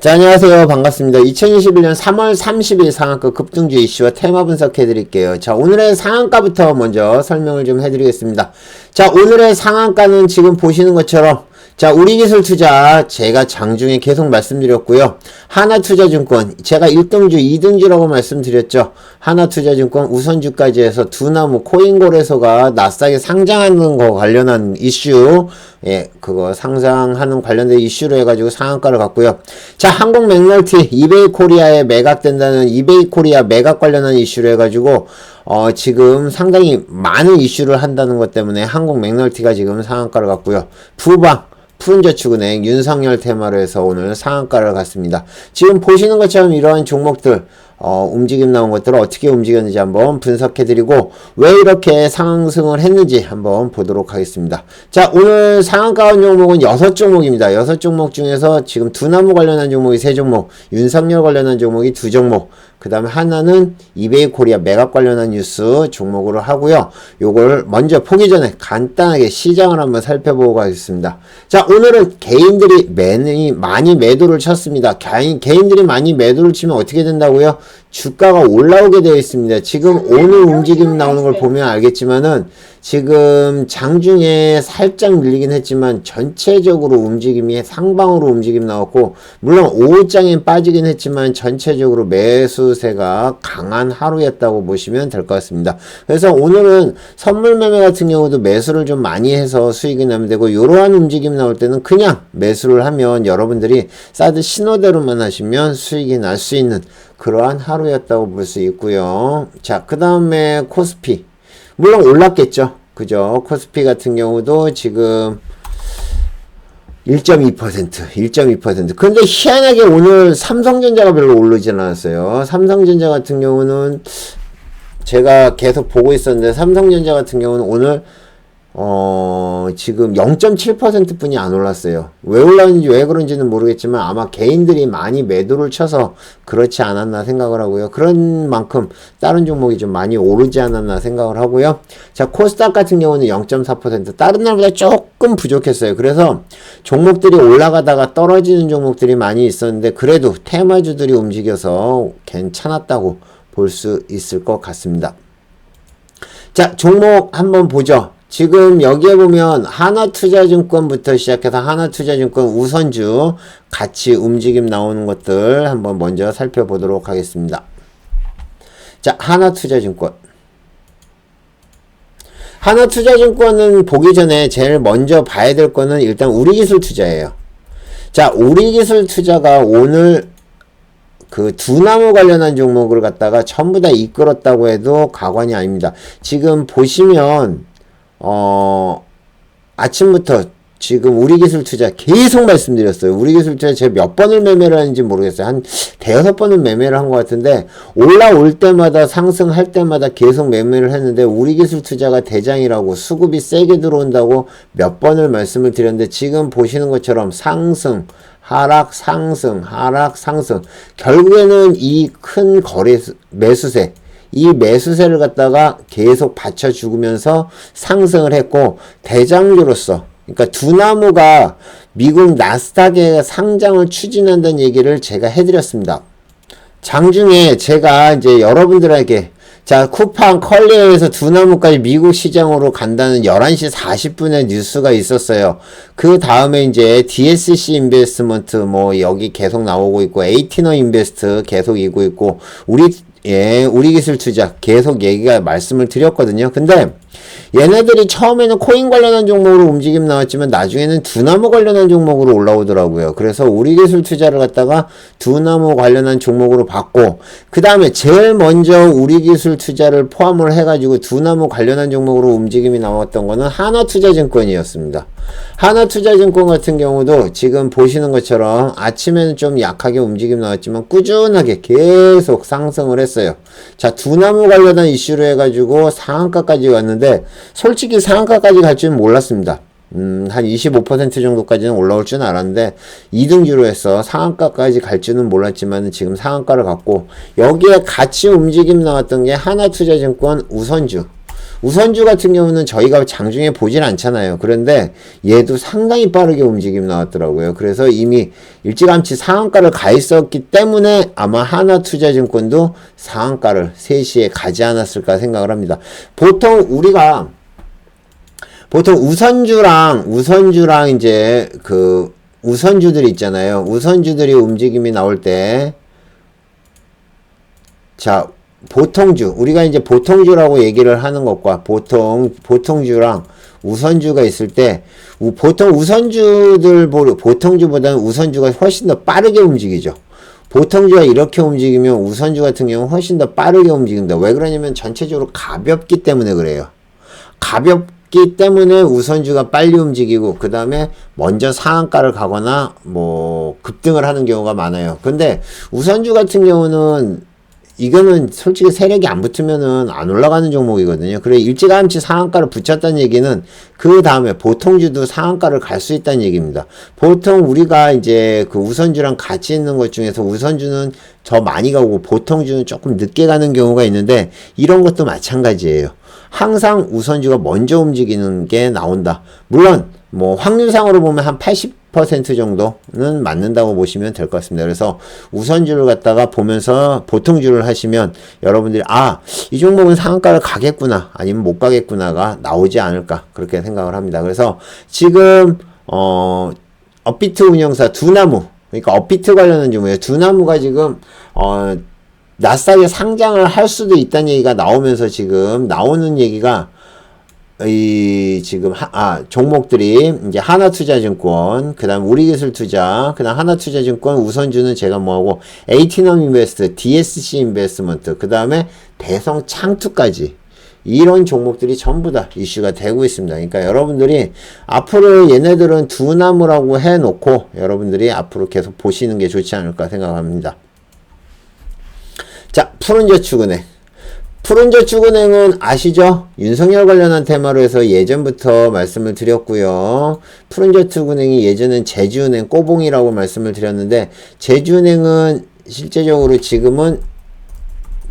자, 안녕하세요. 반갑습니다. 2021년 3월 30일 상한가 급등주 이슈와 테마 분석해 드릴게요. 자, 오늘의 상한가부터 먼저 설명을 좀 해 드리겠습니다. 자, 오늘의 상한가는 지금 보시는 것처럼 자, 우리기술 투자 제가 장중에 계속 말씀드렸고요. 하나투자증권 제가 1등주, 2등주라고 말씀드렸죠. 하나투자증권 우선주까지 해서 두나무 코인골에서가 나스닥에 상장하는 거 관련한 이슈 예, 그거 상장하는 관련된 이슈로 해가지고 상한가를 갔고요. 자, 한국 맥널티 이베이 코리아에 매각된다는 이베이 코리아 매각 관련한 이슈로 해가지고 어, 지금 상당히 많은 이슈를 한다는 것 때문에 한국 맥널티가 지금 상한가를 갔고요. 부방 푸른저축은행 윤석열 테마로 해서 오늘 상한가를 갔습니다. 지금 보시는 것처럼 이러한 종목들 어, 움직임 나온 것들을 어떻게 움직였는지 한번 분석해드리고 왜 이렇게 상승을 했는지 한번 보도록 하겠습니다. 자 오늘 상한가 종목은 6종목입니다. 6종목 중에서 지금 두나무 관련한 종목이 3종목 윤석열 관련한 종목이 2종목 그 다음에 하나는 이베이 코리아 매각 관련한 뉴스 종목으로 하고요. 요걸 먼저 포기 전에 간단하게 시장을 한번 살펴보고 가겠습니다. 자, 오늘은 개인들이 많이, 많이 매도를 쳤습니다. 개인, 개인들이 많이 매도를 치면 어떻게 된다고요? 주가가 올라오게 되어 있습니다. 지금 오늘 움직임 나오는 걸 보면 알겠지만은 지금 장중에 살짝 밀리긴 했지만 전체적으로 움직임이 상방으로 움직임 나왔고 물론 오후장엔 빠지긴 했지만 전체적으로 매수세가 강한 하루였다고 보시면 될 것 같습니다. 그래서 오늘은 선물 매매 같은 경우도 매수를 좀 많이 해서 수익이 나면 되고 이러한 움직임 나올 때는 그냥 매수를 하면 여러분들이 사드 신호대로만 하시면 수익이 날 수 있는 그러한 하루였다고 볼 수 있고요. 자, 그 다음에 코스피. 물론 올랐겠죠. 그죠? 코스피 같은 경우도 지금 1.2%, 1.2%. 근데 희한하게 오늘 삼성전자가 별로 오르지 않았어요. 삼성전자 같은 경우는 제가 계속 보고 있었는데 삼성전자 같은 경우는 오늘 어, 지금 0.7% 뿐이 안 올랐어요. 왜 올랐는지 왜 그런지는 모르겠지만 아마 개인들이 많이 매도를 쳐서 그렇지 않았나 생각을 하고요. 그런 만큼 다른 종목이 좀 많이 오르지 않았나 생각을 하고요. 자, 코스닥 같은 경우는 0.4% 다른 날보다 조금 부족했어요. 그래서 종목들이 올라가다가 떨어지는 종목들이 많이 있었는데 그래도 테마주들이 움직여서 괜찮았다고 볼 수 있을 것 같습니다. 자, 종목 한번 보죠. 지금 여기에 보면 하나투자증권부터 시작해서 하나투자증권 우선주 같이 움직임 나오는 것들 한번 먼저 살펴보도록 하겠습니다. 자, 하나투자증권. 하나투자증권은 보기 전에 제일 먼저 봐야 될 거는 일단 우리기술 투자예요. 자, 우리기술 투자가 오늘 그 두나무 관련한 종목을 갖다가 전부 다 이끌었다고 해도 과관이 아닙니다. 지금 보시면 어, 아침부터 지금 우리 기술 투자 계속 말씀드렸어요. 우리 기술 투자 제가 몇 번을 매매를 하는지 모르겠어요. 한 대여섯 번은 매매를 한 것 같은데 올라올 때마다 상승할 때마다 계속 매매를 했는데 우리 기술 투자가 대장이라고 수급이 세게 들어온다고 몇 번을 말씀을 드렸는데 지금 보시는 것처럼 상승 하락 상승 하락 상승 결국에는 이 큰 거래 매수세 이 매수세를 갖다가 계속 받쳐 죽으면서 상승을 했고 대장주로서 그러니까 두 나무가 미국 나스닥에 상장을 추진한다는 얘기를 제가 해드렸습니다. 장중에 제가 이제 여러분들에게 자, 쿠팡 컬리에서 두나무까지 미국 시장으로 간다는 11시 40분에 뉴스가 있었어요. 그 다음에 이제 DSC 인베스트먼트 뭐 여기 계속 나오고 있고 에이티너 인베스트 계속 이고 있고 우리 예, 우리 기술 투자 계속 얘기가 말씀을 드렸거든요. 근데 얘네들이 처음에는 코인 관련한 종목으로 움직임 나왔지만 나중에는 두나무 관련한 종목으로 올라오더라고요. 그래서 우리 기술 투자를 갖다가 두나무 관련한 종목으로 받고 그 다음에 제일 먼저 우리 기술 투자를 포함을 해가지고 두나무 관련한 종목으로 움직임이 나왔던 거는 하나투자증권이었습니다. 하나투자증권 같은 경우도 지금 보시는 것처럼 아침에는 좀 약하게 움직임 나왔지만 꾸준하게 계속 상승을 했어요. 자, 두나무 관련한 이슈로 해가지고 상한가까지 왔는데 솔직히 상한가까지 갈 줄은 몰랐습니다. 음, 한 25% 정도까지는 올라올 줄은 알았는데 2등주로 해서 상한가까지 갈 줄은 몰랐지만 지금 상한가를 갖고 여기에 같이 움직임 나왔던 게 하나투자증권 우선주 우선주 같은 경우는 저희가 장중에 보진 않잖아요. 그런데 얘도 상당히 빠르게 움직임 나왔더라고요. 그래서 이미 일찌감치 상한가를 가 있었기 때문에 아마 하나투자증권도 상한가를 3시에 가지 않았을까 생각을 합니다. 보통 우리가 보통 우선주랑 우선주랑 이제 그 우선주들이 있잖아요. 우선주들이 움직임이 나올 때 자, 보통주 우리가 이제 보통주라고 얘기를 하는 것과 보통 보통주랑 우선주가 있을 때 우, 보통 우선주들 보통주보다는 우선주가 훨씬 더 빠르게 움직이죠. 보통주가 이렇게 움직이면 우선주 같은 경우는 훨씬 더 빠르게 움직인다. 왜 그러냐면 전체적으로 가볍기 때문에 그래요. 가볍기 때문에 우선주가 빨리 움직이고 그 다음에 먼저 상한가를 가거나 뭐 급등을 하는 경우가 많아요. 근데 우선주 같은 경우는 이거는 솔직히 세력이 안 붙으면은 안 올라가는 종목이거든요. 그래 일찌감치 상한가를 붙였다는 얘기는 그 다음에 보통주도 상한가를 갈 수 있다는 얘기입니다. 보통 우리가 이제 그 우선주랑 같이 있는 것 중에서 우선주는 더 많이 가고 보통주는 조금 늦게 가는 경우가 있는데 이런 것도 마찬가지예요. 항상 우선주가 먼저 움직이는 게 나온다. 물론 뭐 확률상으로 보면 한 80% 정도는 맞는다고 보시면 될 것 같습니다. 그래서 우선주를 갖다가 보면서 보통주를 하시면 여러분들이 아, 이 종목은 상한가를 가겠구나 아니면 못 가겠구나가 나오지 않을까 그렇게 생각을 합니다. 그래서 지금 어 업비트 운영사 두나무 그러니까 업비트 관련한 종목이에요. 두나무가 지금 어 나스닥에 상장을 할 수도 있다는 얘기가 나오면서 지금 나오는 얘기가 이 지금 하, 아 종목들이 이제 하나투자증권 그다음 우리기술투자 그다음 하나투자증권 우선주는 제가 뭐하고 에이티넘 인베스트 DSC 인베스트먼트 그다음에 대성 창투까지 이런 종목들이 전부 다 이슈가 되고 있습니다. 그러니까 여러분들이 앞으로 얘네들은 두 나무라고 해놓고 여러분들이 앞으로 계속 보시는 게 좋지 않을까 생각합니다. 자, 푸른저축은행. 푸른저축은행은 아시죠? 윤석열 관련한 테마로 해서 예전부터 말씀을 드렸고요. 푸른저축은행이 예전엔 제주은행 꼬봉이라고 말씀을 드렸는데 제주은행은 실제적으로 지금은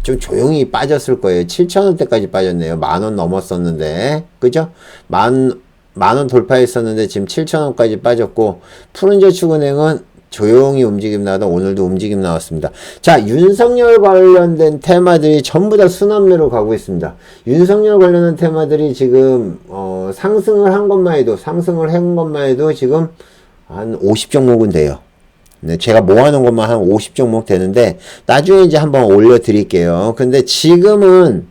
좀 조용히 빠졌을 거예요. 7천원대까지 빠졌네요. 만원 넘었었는데. 그죠? 만, 만원 돌파했었는데 지금 7천원까지 빠졌고 푸른저축은행은 조용히 움직임 나다 오늘도 움직임 나왔습니다. 자, 윤석열 관련된 테마들이 전부 다 순환매로 가고 있습니다. 윤석열 관련한 테마들이 지금 어, 상승을 한 것만 해도 상승을 한 것만 해도 지금 한 50종목은 돼요. 네, 제가 모아놓은 것만 한 50종목 되는데 나중에 이제 한번 올려드릴게요. 근데 지금은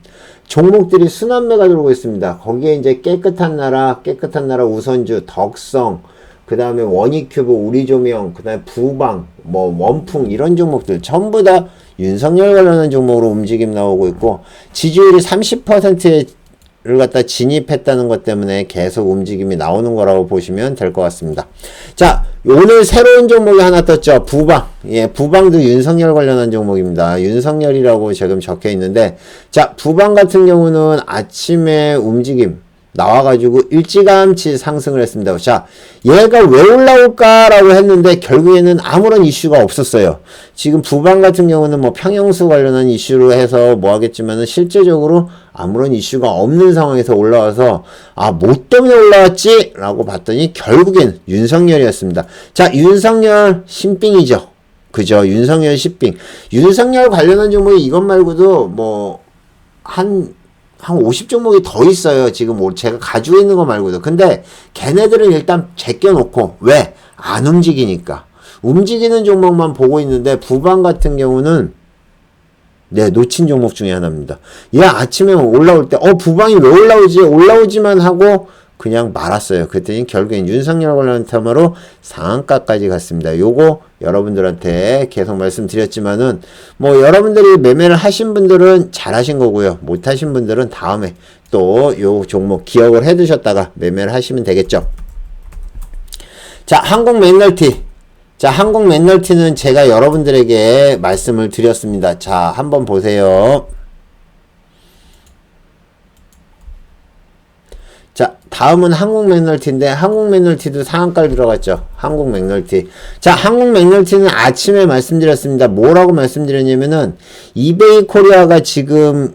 종목들이 순환매가 들어오고 있습니다. 거기에 이제 깨끗한 나라, 깨끗한 나라 우선주, 덕성, 그 다음에 원익큐브, 우리조명, 그 다음에 부방, 뭐 원풍 이런 종목들 전부 다 윤석열 관련한 종목으로 움직임 나오고 있고 지지율이 30%를 갖다 진입했다는 것 때문에 계속 움직임이 나오는 거라고 보시면 될 것 같습니다. 자, 오늘 새로운 종목이 하나 떴죠. 부방. 예, 부방도 윤석열 관련한 종목입니다. 윤석열이라고 지금 적혀 있는데, 자, 부방 같은 경우는 아침에 움직임, 나와가지고 일찌감치 상승을 했습니다. 자, 얘가 왜 올라올까라고 했는데 결국에는 아무런 이슈가 없었어요. 지금 부방 같은 경우는 뭐 평형수 관련한 이슈로 해서 뭐 하겠지만은 실제적으로 아무런 이슈가 없는 상황에서 올라와서 아, 뭐 때문에 올라왔지? 라고 봤더니 결국엔 윤석열이었습니다. 자, 윤석열 신빙이죠. 그죠? 윤석열 신빙. 윤석열 관련한 종목이 이것 말고도 뭐 한 한 50종목이 더 있어요. 지금 뭐 제가 가지고 있는 거 말고도. 근데 걔네들은 일단 제껴놓고 왜? 안 움직이니까. 움직이는 종목만 보고 있는데 부방 같은 경우는 네, 놓친 종목 중에 하나입니다. 얘 아침에 올라올 때, 어, 부방이 왜 올라오지? 올라오지만 하고 그냥 말았어요. 그랬더니 결국엔 윤석열 관련 테마로 상한가까지 갔습니다. 요거 여러분들한테 계속 말씀드렸지만은 뭐 여러분들이 매매를 하신 분들은 잘하신 거고요. 못 하신 분들은 다음에 또 요 종목 기억을 해 두셨다가 매매를 하시면 되겠죠. 자, 한국 맨널티. 자, 한국 맨널티는 제가 여러분들에게 말씀을 드렸습니다. 자, 한번 보세요. 자, 다음은 한국 맥널티인데 한국 맥널티도 상한가를 들어갔죠. 한국 맥널티. 자, 한국 맥널티는 아침에 말씀드렸습니다. 뭐라고 말씀드렸냐면은 이베이 코리아가 지금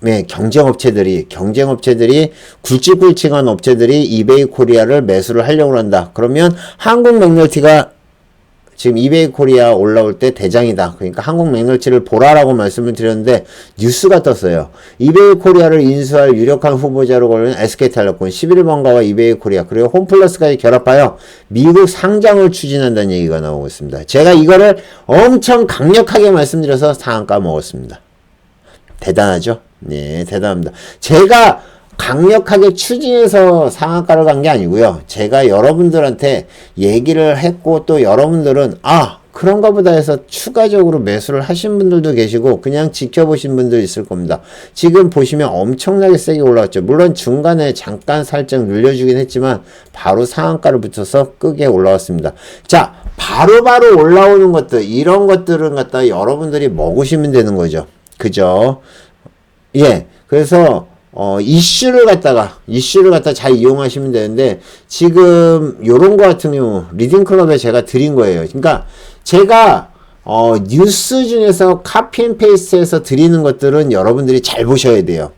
네, 경쟁업체들이 경쟁업체들이 굵직굵직한 업체들이 이베이 코리아를 매수를 하려고 한다. 그러면 한국 맥널티가 지금 이베이 코리아 올라올 때 대장이다. 그러니까 한국 맥널티를 보라라고 말씀을 드렸는데 뉴스가 떴어요. 이베이 코리아를 인수할 유력한 후보자로 걸린 SK텔레콤 11번가와 이베이 코리아 그리고 홈플러스까지 결합하여 미국 상장을 추진한다는 얘기가 나오고 있습니다. 제가 이거를 엄청 강력하게 말씀드려서 상한가 먹었습니다. 대단하죠? 네, 대단합니다. 제가 강력하게 추진해서 상한가를 간 게 아니고요. 제가 여러분들한테 얘기를 했고 또 여러분들은 아 그런가 보다 해서 추가적으로 매수를 하신 분들도 계시고 그냥 지켜보신 분들 있을 겁니다. 지금 보시면 엄청나게 세게 올라왔죠. 물론 중간에 잠깐 살짝 눌려주긴 했지만 바로 상한가를 붙여서 끄게 올라왔습니다. 자 바로바로 바로 올라오는 것들 이런 것들은 갖다 여러분들이 먹으시면 되는 거죠. 그죠? 예. 그래서 어, 이슈를 갖다가, 이슈를 갖다 잘 이용하시면 되는데, 지금, 요런 거 같은 경우, 리딩클럽에 제가 드린 거예요. 그러니까, 제가, 어, 뉴스 중에서 카피 앤 페이스트에서 드리는 것들은 여러분들이 잘 보셔야 돼요.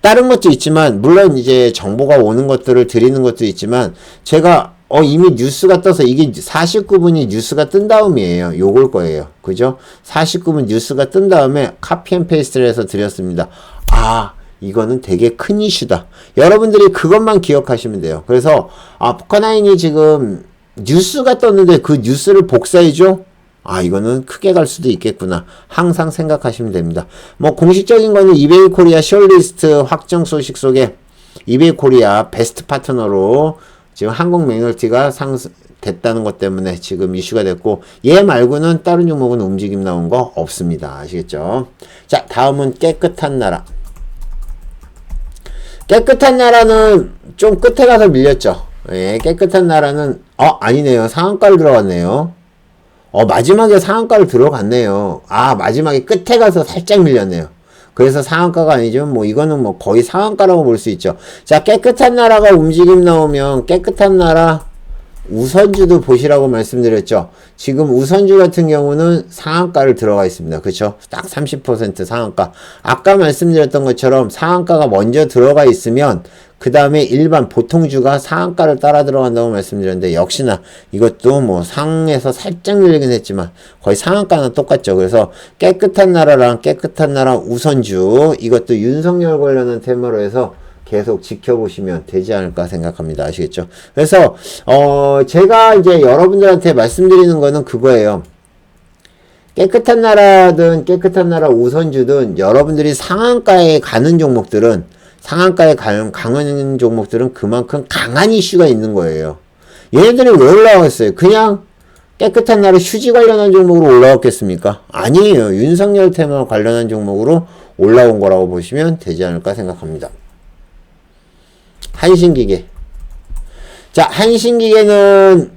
다른 것도 있지만, 물론 이제 정보가 오는 것들을 드리는 것도 있지만, 제가 어, 이미 뉴스가 떠서 이게 49분이 뉴스가 뜬 다음이에요. 요걸 거예요. 그죠? 49분 뉴스가 뜬 다음에 카피 앤 페이스트를 해서 드렸습니다. 아, 이거는 되게 큰 이슈다. 여러분들이 그것만 기억하시면 돼요. 그래서, 아, 포카나인이 지금 뉴스가 떴는데 그 뉴스를 복사해줘? 아, 이거는 크게 갈 수도 있겠구나. 항상 생각하시면 됩니다. 뭐, 공식적인 거는 이베이 코리아 셜리스트 확정 소식 속에 이베이 코리아 베스트 파트너로 지금 한국 맥널티가 상 됐다는 것 때문에 지금 이슈가 됐고 얘 말고는 다른 종목은 움직임 나온 거 없습니다. 아시겠죠? 자 다음은 깨끗한 나라 깨끗한 나라는 좀 끝에 가서 밀렸죠. 예, 깨끗한 나라는 어 아니네요. 상한가를 들어갔네요. 어 마지막에 상한가를 들어갔네요. 아 마지막에 끝에 가서 살짝 밀렸네요. 그래서 상한가가 아니지만 뭐 이거는 뭐 거의 상한가라고 볼 수 있죠. 자 깨끗한 나라가 움직임 나오면 깨끗한 나라 우선주도 보시라고 말씀드렸죠. 지금 우선주 같은 경우는 상한가를 들어가 있습니다. 그렇죠? 딱 30% 상한가. 아까 말씀드렸던 것처럼 상한가가 먼저 들어가 있으면 그 다음에 일반 보통주가 상한가를 따라 들어간다고 말씀드렸는데 역시나 이것도 뭐 상에서 살짝 늘리긴 했지만 거의 상한가는 똑같죠. 그래서 깨끗한 나라랑 깨끗한 나라 우선주 이것도 윤석열 관련한 테마로 해서 계속 지켜보시면 되지 않을까 생각합니다. 아시겠죠? 그래서 어 제가 이제 여러분들한테 말씀드리는 거는 그거예요. 깨끗한 나라든 깨끗한 나라 우선주든 여러분들이 상한가에 가는 종목들은 상한가에 가는 강한 종목들은 그만큼 강한 이슈가 있는 거예요. 얘네들이 왜 올라왔어요? 그냥 깨끗한 나라 휴지 관련한 종목으로 올라왔겠습니까? 아니에요. 윤석열 테마 관련한 종목으로 올라온 거라고 보시면 되지 않을까 생각합니다. 한신기계. 자, 한신기계는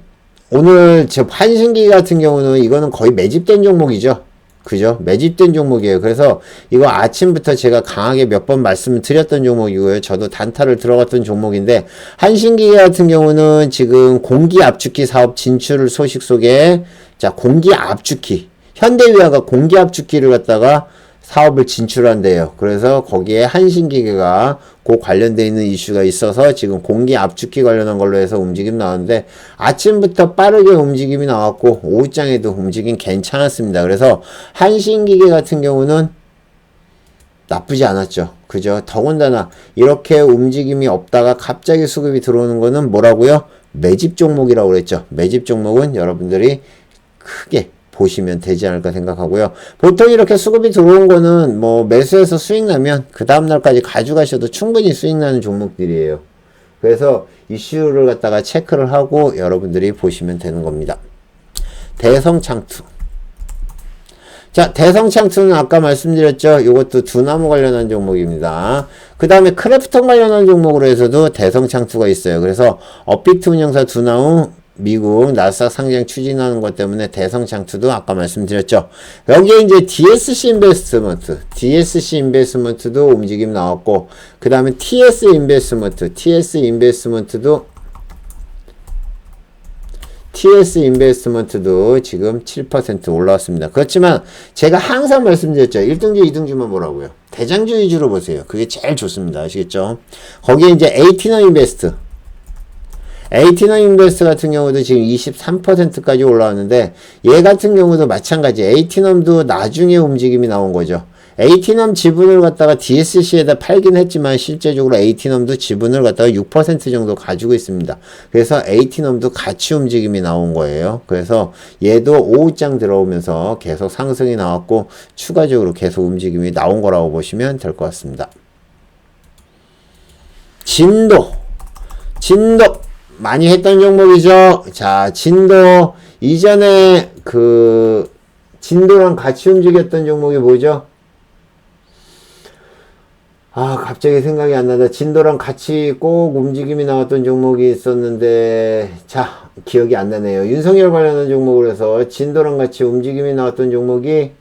오늘 저 한신기계 같은 경우는 이거는 거의 매집된 종목이죠. 그죠? 매집된 종목이에요. 그래서 이거 아침부터 제가 강하게 몇 번 말씀을 드렸던 종목이고요. 저도 단타를 들어갔던 종목인데 한신기계 같은 경우는 지금 공기 압축기 사업 진출 소식 속에 자 공기 압축기 현대위아가 공기 압축기를 갖다가 사업을 진출한대요. 그래서 거기에 한신기계가 그 관련돼 있는 이슈가 있어서 지금 공기 압축기 관련한 걸로 해서 움직임 나왔는데 아침부터 빠르게 움직임이 나왔고 오후장에도 움직임 괜찮았습니다. 그래서 한신기계 같은 경우는 나쁘지 않았죠. 그죠? 더군다나 이렇게 움직임이 없다가 갑자기 수급이 들어오는 거는 뭐라고요? 매집 종목이라고 그랬죠. 매집 종목은 여러분들이 크게 보시면 되지 않을까 생각하고요. 보통 이렇게 수급이 들어온 거는 뭐 매수해서 수익 나면 그 다음날까지 가져가셔도 충분히 수익 나는 종목들이에요. 그래서 이슈를 갖다가 체크를 하고 여러분들이 보시면 되는 겁니다. 대성창투. 자, 대성창투는 아까 말씀드렸죠. 이것도 두나무 관련한 종목입니다. 그 다음에 크래프톤 관련한 종목으로 해서도 대성창투가 있어요. 그래서 업비트 운영사 두나무, 미국 나스닥 상장 추진하는 것 때문에 대성 장투도 아까 말씀드렸죠. 여기에 이제 DSC 인베스트먼트, DSC 인베스트먼트도 움직임 나왔고, 그 다음에 TS 인베스트먼트, TS 인베스트먼트도 TS 인베스트먼트도 지금 7% 올라왔습니다. 그렇지만 제가 항상 말씀드렸죠. 1등주, 2등주만 보라고요. 대장주 위주로 보세요. 그게 제일 좋습니다. 아시겠죠? 거기에 이제 에이티너 인베스트. 에이티너 인베스트 같은 경우도 지금 23%까지 올라왔는데 얘 같은 경우도 마찬가지. 에이티넘도 나중에 움직임이 나온 거죠. 에이티넘 지분을 갖다가 DSC에다 팔긴 했지만 실제적으로 에이티넘도 지분을 갖다가 6% 정도 가지고 있습니다. 그래서 에이티넘도 같이 움직임이 나온 거예요. 그래서 얘도 5장 들어오면서 계속 상승이 나왔고 추가적으로 계속 움직임이 나온 거라고 보시면 될 것 같습니다. 진도 진도 많이 했던 종목이죠. 자, 진도 이전에 그 진도랑 같이 움직였던 종목이 뭐죠? 아, 갑자기 생각이 안 나다. 진도랑 같이 꼭 움직임이 나왔던 종목이 있었는데, 자, 기억이 안 나네요. 윤석열 관련한 종목으로 해서 진도랑 같이 움직임이 나왔던 종목이,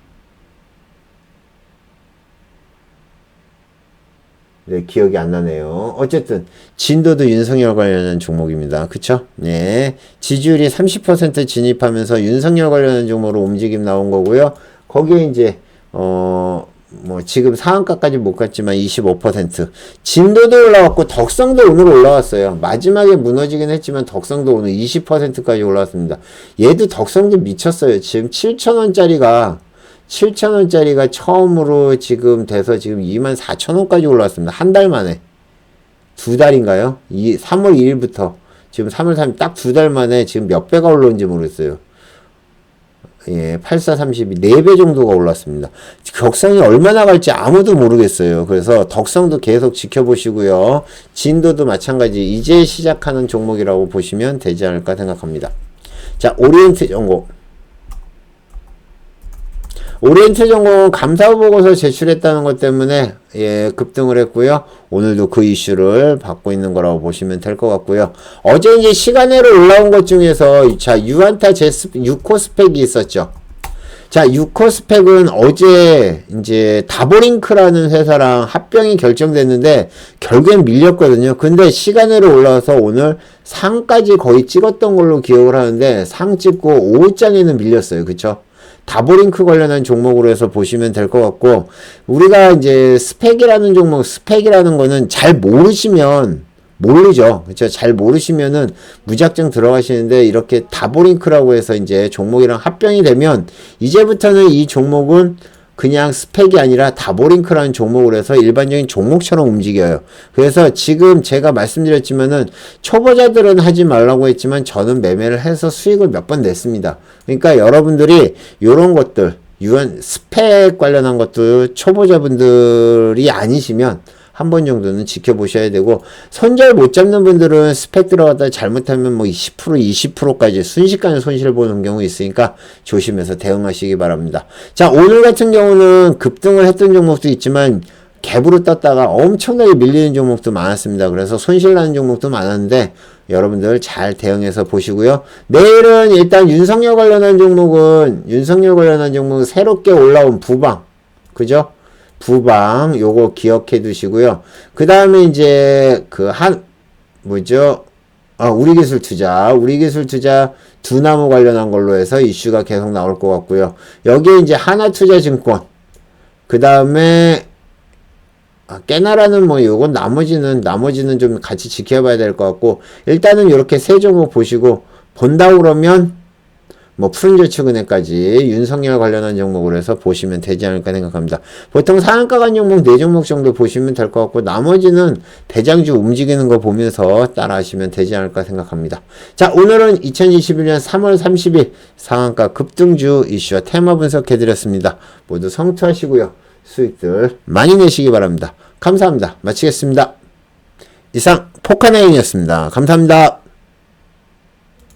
네, 기억이 안 나네요. 어쨌든, 진도도 윤석열 관련한 종목입니다. 그쵸? 네. 지지율이 30% 진입하면서 윤석열 관련한 종목으로 움직임 나온 거고요. 거기에 이제, 어, 뭐 지금 상한가까지 못 갔지만 25% 진도도 올라왔고 덕성도 오늘 올라왔어요. 마지막에 무너지긴 했지만 덕성도 오늘 20%까지 올라왔습니다. 얘도 덕성도 미쳤어요. 지금 7천원짜리가 7천원짜리가 처음으로 지금 돼서 지금 2만 4천원까지 올라왔습니다. 한 달 만에 두 달인가요? 이 3월 2일부터 지금 3월 3일 딱 두 달 만에 지금 몇 배가 올라온지 모르겠어요. 예, 8432 4배 정도가 올랐습니다. 격상이 얼마나 갈지 아무도 모르겠어요. 그래서 덕성도 계속 지켜보시고요. 진도도 마찬가지 이제 시작하는 종목이라고 보시면 되지 않을까 생각합니다. 자, 오리엔트 전공. 오리엔트 전공은 감사 보고서 제출했다는 것 때문에 예, 급등을 했고요. 오늘도 그 이슈를 받고 있는 거라고 보시면 될 것 같고요. 어제 이제 시간으로 올라온 것 중에서 자, 유안타 제스 6코 스펙이 있었죠. 자, 6코 스펙은 어제 이제 다보링크라는 회사랑 합병이 결정됐는데 결국엔 밀렸거든요. 근데 시간으로 올라와서 오늘 상까지 거의 찍었던 걸로 기억을 하는데 상 찍고 5장에는 밀렸어요. 그쵸? 다보링크 관련한 종목으로 해서 보시면 될 것 같고 우리가 이제 스펙이라는 종목 스펙이라는 거는 잘 모르시면 모르죠. 그렇죠. 잘 모르시면은 무작정 들어가시는데 이렇게 다보링크라고 해서 이제 종목이랑 합병이 되면 이제부터는 이 종목은 그냥 스펙이 아니라 다보링크라는 종목을 해서 일반적인 종목처럼 움직여요. 그래서 지금 제가 말씀드렸지만은 초보자들은 하지 말라고 했지만 저는 매매를 해서 수익을 몇 번 냈습니다. 그러니까 여러분들이 요런 것들 유한 스펙 관련한 것들 초보자분들이 아니시면 한 번 정도는 지켜보셔야 되고 손절 못 잡는 분들은 스펙 들어갔다 잘못하면 뭐 10% 20%까지 순식간에 손실 보는 경우 있으니까 조심해서 대응하시기 바랍니다. 자 오늘 같은 경우는 급등을 했던 종목도 있지만 갭으로 떴다가 엄청나게 밀리는 종목도 많았습니다. 그래서 손실 나는 종목도 많았는데 여러분들 잘 대응해서 보시고요. 내일은 일단 윤석열 관련한 종목은 윤석열 관련한 종목은 새롭게 올라온 부방 그죠? 부방 요거 기억해 두시고요. 그 다음에 이제 그 한 뭐죠? 아, 우리 기술 투자, 우리 기술 투자 두나무 관련한 걸로 해서 이슈가 계속 나올 것 같고요. 여기에 이제 하나투자증권, 그 다음에 아, 깨나라는 뭐 요건 나머지는 나머지는 좀 같이 지켜봐야 될 것 같고 일단은 이렇게 세 종목 보시고 본다 그러면 뭐 푸른저축은행까지 윤석열 관련한 종목으로 해서 보시면 되지 않을까 생각합니다. 보통 상한가 간 종목 4종목 정도 보시면 될 것 같고 나머지는 대장주 움직이는 거 보면서 따라 하시면 되지 않을까 생각합니다. 자 오늘은 2021년 3월 30일 상한가 급등주 이슈와 테마 분석해 드렸습니다. 모두 성투하시고요. 수익들 많이 내시기 바랍니다. 감사합니다. 마치겠습니다. 이상 포카나인이었습니다. 감사합니다.